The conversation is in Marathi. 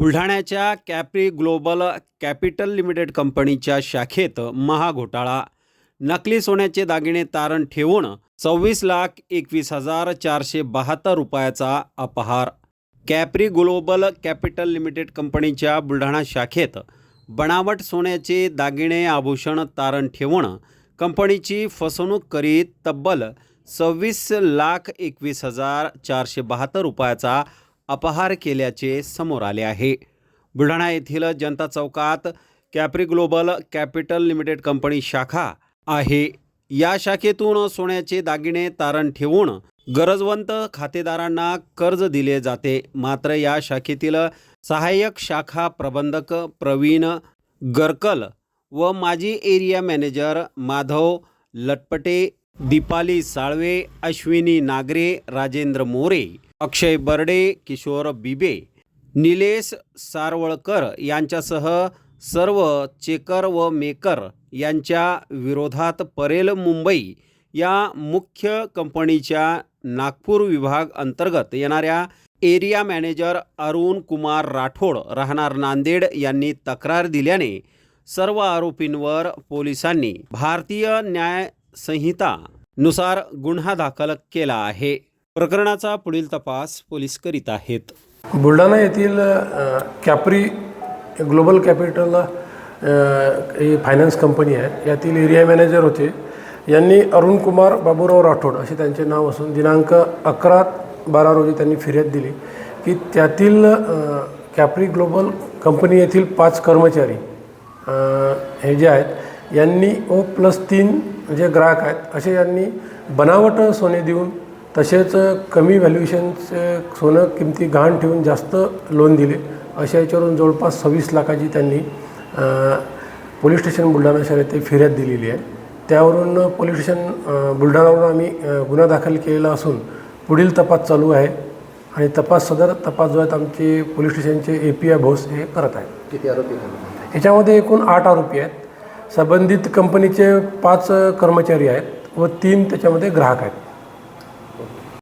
बुलढाण्याच्या कॅप्री ग्लोबल कॅपिटल लिमिटेड कंपनीच्या शाखेत महाघोटाळा. नकली सोन्याचे दागिने तारण ठेवून सव्वीस लाख एकवीस हजार चारशे बहात्तर रुपयाचा अपहार. कॅप्री ग्लोबल कॅपिटल लिमिटेड कंपनीच्या बुलढाणा शाखेत बनावट सोन्याचे दागिने आभूषण तारण ठेवून कंपनीची फसवणूक करीत तब्बल सव्वीस लाख एकवीस हजार चारशे बहात्तर रुपयाचा अपहार केल्याचे समोर आले आहे. बुलढाणा येथील जनता चौकात Capri Global Capital Limited company शाखा आहे. या शाखेतून सोन्याचे दागिने तारण ठेवून गरजवंत खातेदारांना कर्ज दिले जाते. मात्र या शाखेतील सहाय्यक शाखा प्रबंधक प्रवीण गरकल व माजी एरिया मॅनेजर माधव लटपटे दीपाली साळवे अश्विनी नागरे राजेंद्र मोरे अक्षय बर्डे किशोर बिबे निलेश सारवळकर यांच्यासह सर्व चेकर व मेकर यांच्या विरोधात परेल मुंबई या मुख्य कंपनीच्या नागपूर विभाग अंतर्गत येणाऱ्या एरिया मॅनेजर अरुण कुमार राठोड राहणार नांदेड यांनी तक्रार दिल्याने सर्व आरोपींवर पोलिसांनी भारतीय न्याय गुन्हा दाखल केला आहे. प्रकरणाचा पुढील तपास पोलीस करीत आहेत. बुलढाणा येथील कॅप्री ग्लोबल कॅपिटल ही फायनान्स कंपनी आहे. यातील एरिया मॅनेजर होते. यांनी अरुण कुमार बाबूराव राठोड असे त्यांचे नाव असून दिनांक अकरा बारा रोजी त्यांनी फिर्याद दिली की त्यातील कॅप्री ग्लोबल कंपनी येथील पाच कर्मचारी हे जे आहेत यांनी ओ प्लस तीन जे ग्राहक आहेत असे यांनी बनावट सोने देऊन तसेच कमी व्हॅल्युएशनचे सोनं किमती गहाण ठेवून जास्त लोन दिले. अशा याच्यावरून जवळपास सव्वीस लाखाची त्यांनी पोलीस स्टेशन बुलढाणा शहर येथे फिर्याद दिलेली आहे. त्यावरून पोलीस स्टेशन बुलढाणावरून आम्ही गुन्हा दाखल केलेला असून पुढील तपास चालू आहे आणि तपास सदर तपास जो आहेत आमचे पोलीस स्टेशनचे ए पी आय भोस हे करत आहेत. किती आरोपी याच्यामध्ये? एकूण आठ आरोपी आहेत. संबंधित कंपनीचे पाच कर्मचारी आहेत व तीन त्याच्यामध्ये ग्राहक आहेत.